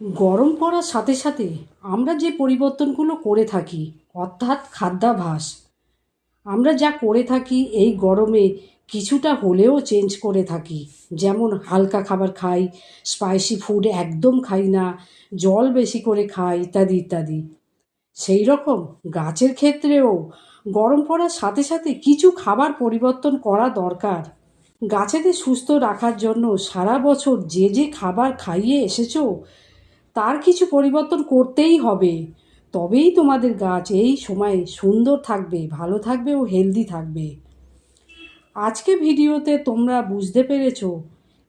গরম পড়ার সাথে সাথে আমরা যে পরিবর্তনগুলো করে থাকি, অর্থাৎ খাদ্যাভাস আমরা যা করে থাকি এই গরমে কিছুটা হলেও চেঞ্জ করে থাকি। যেমন হালকা খাবার খাই স্পাইসি ফুড একদম খাই না, জল বেশি করে খাই, ইত্যাদি ইত্যাদি। সেই রকম গাছের ক্ষেত্রেও গরম পড়ার সাথে সাথে কিছু খাবার পরিবর্তন করা দরকার। গাছেদের সুস্থ রাখার জন্য সারা বছর যে যে খাবার খাইয়ে এসেছ তার কিছু পরিবর্তন করতেই হবে। তবেই তোমাদের গাছ এই সময়ে সুন্দর থাকবে, ভালো থাকবে ও হেলদি থাকবে। আজকে ভিডিওতে তোমরা বুঝতে পেরেছ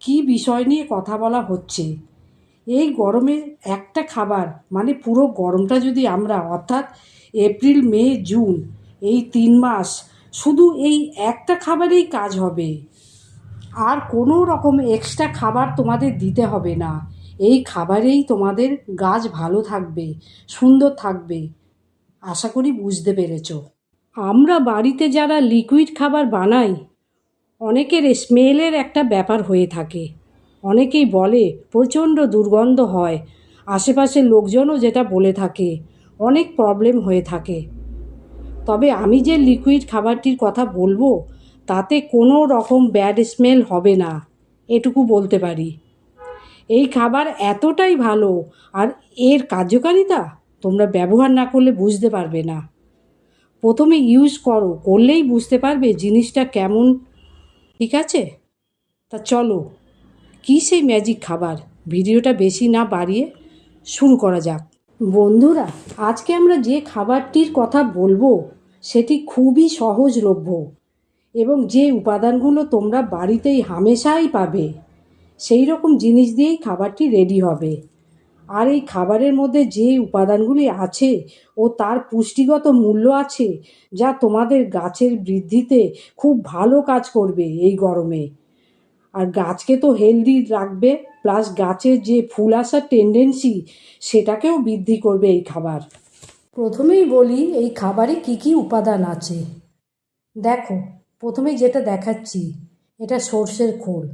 কি বিষয় নিয়ে কথা বলা হচ্ছে। এই গরমের একটা খাবার মানে পুরো গরমটা যদি আমরা, অর্থাৎ এপ্রিল, মে, জুন, এই তিন মাস, শুধু এই একটা খাবারেই কাজ হবে। আর কোনো রকম এক্সট্রা খাবার তোমাদের দিতে হবে না। এই খাবারেই তোমাদের গাছ ভালো থাকবে, সুন্দর থাকবে। আশা করি বুঝতে পেরেছ। আমরা বাড়িতে যারা লিকুইড খাবার বানাই, অনেকের স্মেলের একটা ব্যাপার হয়ে থাকে। অনেকেই বলে, প্রচণ্ড দুর্গন্ধ হয়। আশেপাশের লোকজনও যেটা বলে থাকে, অনেক প্রবলেম হয়ে থাকে। তবে আমি যে লিকুইড খাবারটির কথা বলব, তাতে কোনো রকম ব্যাড স্মেল হবে না, এটুকু বলতে পারি। এই খাবার এতটাই ভালো আর এর কার্যকারিতা তোমরা ব্যবহার না করলে বুঝতে পারবে না। প্রথমে ইউজ করো, করলেই বুঝতে পারবে জিনিসটা কেমন। ঠিক আছে? তা চলো, কী সেই ম্যাজিক খাবার? ভিডিওটা বেশি না বাড়িয়ে শুরু করা যাক। বন্ধুরা, আজকে আমরা যে খাবারটির কথা বলব, সেটি খুবই সহজলভ্য এবং যে উপাদানগুলো তোমরা বাড়িতেই হামেশাই পাবে সেই রকম জিনিস দিয়েই খাবারটি রেডি হবে। আর এই খাবারের মধ্যে যে উপাদানগুলি আছে ও তার পুষ্টিগত মূল্য আছে, যা তোমাদের গাছের বৃদ্ধিতে খুব ভালো কাজ করবে এই গরমে। আর গাছকে তো হেলদি রাখবে প্লাস গাছের যে ফুল আসার টেন্ডেন্সি সেটাকেও বৃদ্ধি করবে এই খাবার। প্রথমেই বলি, এই খাবারে কি কি উপাদান আছে। দেখো প্রথমে যেটা দেখাচ্ছি, এটা সর্ষের খোল।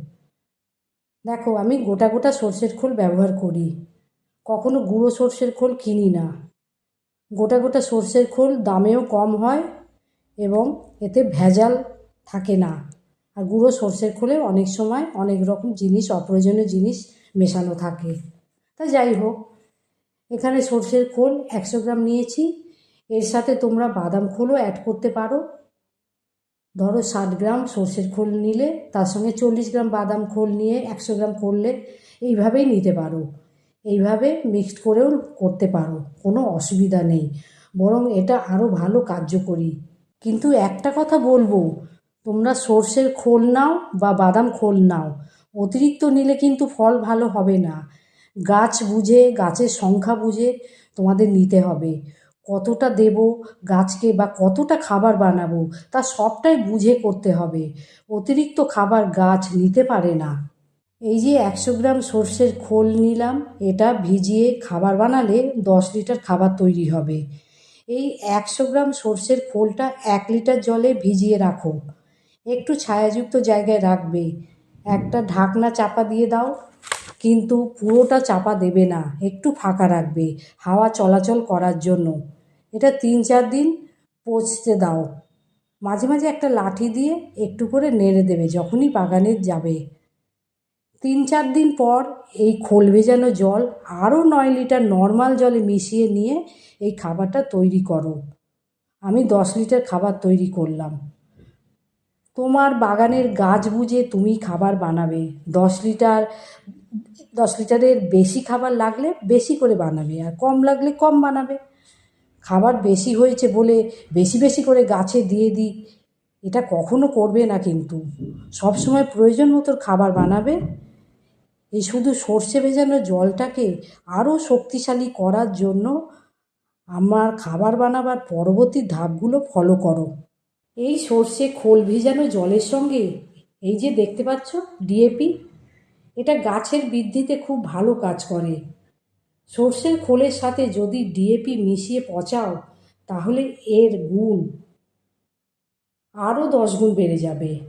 দেখো, আমি গোটা গোটা সর্ষের খোল ব্যবহার করি। কখনো গুঁড়ো সর্ষের খোল কিনি না। গোটা গোটা সর্ষের খোল দামেও কম হয় এবং এতে ভেজাল থাকে না। আর গুঁড়ো সর্ষের খোলে অনেক সময় অনেক রকম জিনিস, অপ্রয়োজনীয় জিনিস মেশানো থাকে। তা যাই হোক, এখানে সর্ষের খোল একশো গ্রাম নিয়েছি। এর সাথে তোমরা বাদাম খোলও অ্যাড করতে পারো। ধরো ষাট গ্রাম সর্ষের খোল নিলে, তার সঙ্গে চল্লিশ গ্রাম বাদাম খোল নিয়ে একশো গ্রাম করলে এইভাবেই নিতে পারো। এইভাবে মিক্সড করেও করতে পারো, কোনো অসুবিধা নেই। বরং এটা আরও ভালো কার্যকরী। কিন্তু একটা কথা বলব, তোমরা সর্ষের খোল নাও বা বাদাম খোল নাও, অতিরিক্ত নিলে কিন্তু ফল ভালো হবে না। গাছ বুঝে, গাছের সংখ্যা বুঝে তোমাদের নিতে হবে। কতটা দেব গাছকে বা কতটা খাবার বানাবো, তা সবটাই বুঝে করতে হবে। অতিরিক্ত খাবার গাছ নিতে পারে না। এই যে একশো গ্রাম সর্ষের খোল নিলাম, এটা ভিজিয়ে খাবার বানালে দশ লিটার খাবার তৈরি হবে। এই একশো গ্রাম সর্ষের খোলটা এক লিটার জলে ভিজিয়ে রাখো। একটু ছায়াযুক্ত জায়গায় রাখবে। একটা ঢাকনা চাপা দিয়ে দাও, কিন্তু পুরোটা চাপা দেবে না। একটু ফাঁকা রাখবে হাওয়া চলাচল করার জন্য। এটা তিন চার দিন পচতে দাও। মাঝে মাঝে একটা লাঠি দিয়ে একটু করে নেড়ে দেবে, যখনই বাগানে যাবে। তিন চার দিন পর এই খোল ভেজানো জল আরও নয় লিটার নর্মাল জলে মিশিয়ে নিয়ে এই খাবারটা তৈরি করো। আমি দশ লিটার খাবার তৈরি করলাম। তোমার বাগানের গাছ বুঝে তুমি খাবার বানাবে। দশ লিটার, দশ লিটারের বেশি খাবার লাগলে বেশি করে বানাবে, আর কম লাগলে কম বানাবে। খাবার বেশি হয়েছে বলে বেশি বেশি করে গাছে দিয়ে দিই এটা কখনো করবে না কিন্তু। সব সময় প্রয়োজন মতো খাবার বানাবে। এই শুধু সর্ষে ভেজানো জলটাকে আরও শক্তিশালী করার জন্য আমার খাবার বানাবার পরবর্তী ধাপগুলো ফলো করো। এই সর্ষে খোল ভেজানো জলের সঙ্গে, এই যে দেখতে পাচ্ছ ডিএপি এটা গাছের বৃদ্ধিতে খুব ভালো কাজ করে। সর্ষের খোলের সাথে যদি ডিএপি মিশিয়ে পচাও, তাহলে এর গুণ আরও দশ গুণ বেড়ে যাবে।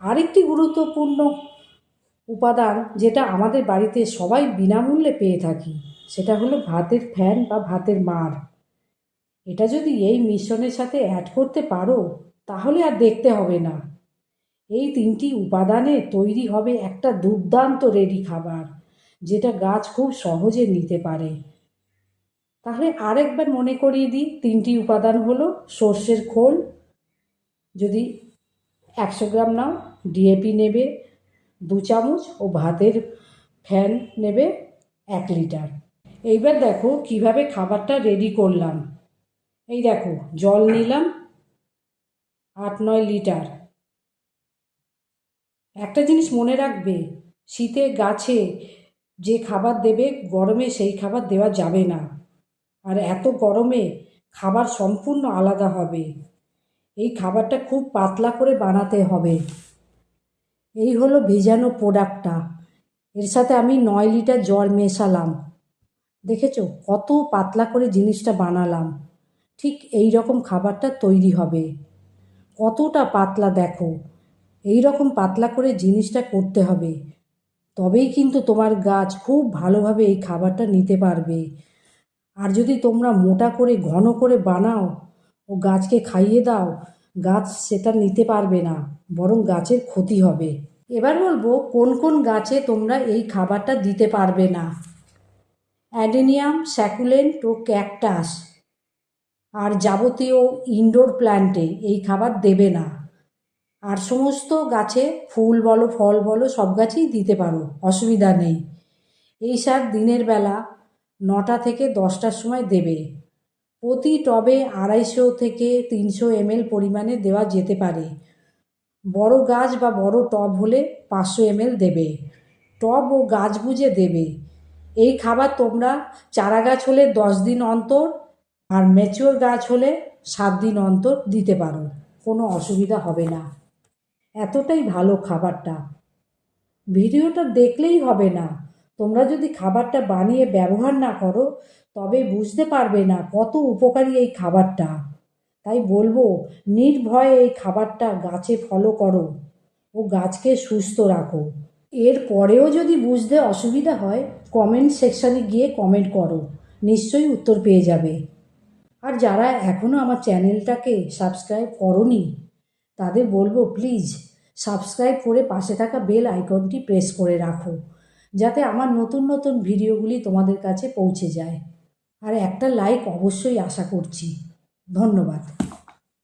আরেকটি গুরুত্বপূর্ণ উপাদান যেটা আমাদের বাড়িতে সবাই বিনামূল্যে পেয়ে থাকি, সেটা হলো ভাতের ফ্যান বা ভাতের মার। এটা যদি এই মিশ্রণের সাথে অ্যাড করতে পারো, তাহলে আর দেখতে হবে না। এই তিনটি উপাদানে তৈরি হবে একটা দুর্দান্ত রেডি খাবার। যেটা গাছ খুব সহজে নিতে পারে। তাহলে আরেকবার মনে করিয়ে দিই, তিনটি উপাদান হলো সর্ষের খোল, যদি একশো গ্রাম নাও, ডিএপি নেবে, দু চামচ ও ভাতের ফ্যান নেবে এক লিটার। এইবার দেখো কীভাবে খাবারটা রেডি করলাম। এই দেখো, জল নিলাম আট নয় লিটার। একটা জিনিস মনে রাখবে, শীতে গাছে যে খাবার দেবে, গরমে সেই খাবার দেওয়া যাবে না। আর এত গরমে খাবার সম্পূর্ণ আলাদা হবে। এই খাবারটা খুব পাতলা করে বানাতে হবে। এই হলো ভেজানো প্রোডাক্টটা। এর সাথে আমি নয় লিটার জল মেশালাম। দেখেছ? কত পাতলা করে জিনিসটা বানালাম। ঠিক এই রকম খাবারটা তৈরি হবে। কতটা পাতলা দেখো। এই রকম পাতলা করে জিনিসটা করতে হবে। তবেই কিন্তু তোমার গাছ খুব ভালোভাবে এই খাবারটা নিতে পারবে। আর যদি তোমরা মোটা করে, ঘন করে বানাও ও গাছকে খাইয়ে দাও, গাছ সেটা নিতে পারবে না, বরং গাছের ক্ষতি হবে। এবার বলব, কোন কোন গাছে তোমরা এই খাবারটা দিতে পারবে না? অ্যাডেনিয়াম, স্যাকুলেন্ট ও ক্যাকটাস। আর যাবতীয় ইনডোর প্ল্যান্টে এই খাবার দেবে না। আর সমস্ত গাছে ফুল বলো, ফল বলো, সব গাছেই দিতে পারো, অসুবিধা নেই। এই সার দিনের বেলা নটা থেকে দশটার সময় দেবে। প্রতি টবে আড়াইশো থেকে তিনশো এমএল পরিমাণে দেওয়া যেতে পারে। বড় গাছ বা বড় টব হলে পাঁচশো এমএল দেবে। টব ও গাছ বুঝে দেবে। এই খাবার তোমরা চারা গাছ হলে দশ দিন অন্তর আর ম্যাচিওর গাছ হলে সাত দিন অন্তর দিতে পারো। কোনো অসুবিধা হবে না। এতটাই ভালো খাবারটা। ভিডিওটা দেখলেই হবে না। তোমরা যদি খাবারটা বানিয়ে ব্যবহার না করো, তবে বুঝতে পারবে না কত উপকারী এই খাবারটা। তাই বলব, নির্ভয়ে এই খাবারটা গাছে ফলো করো ও গাছকে সুস্থ রাখো। এর পরেও যদি বুঝতে অসুবিধা হয় কমেন্ট সেকশানে গিয়ে কমেন্ট করো। নিশ্চয়ই উত্তর পেয়ে যাবে। আর যারা এখনও আমার চ্যানেলটাকে সাবস্ক্রাইব করনি তাদের বলব, প্লিজ, সাবস্ক্রাইব করে পাশে থাকা বেল আইকনটি প্রেস করে রাখো, যাতে আমার নতুন নতুন ভিডিওগুলি তোমাদের কাছে পৌঁছে যায়। আর একটা লাইক অবশ্যই আশা করছি। ধন্যবাদ।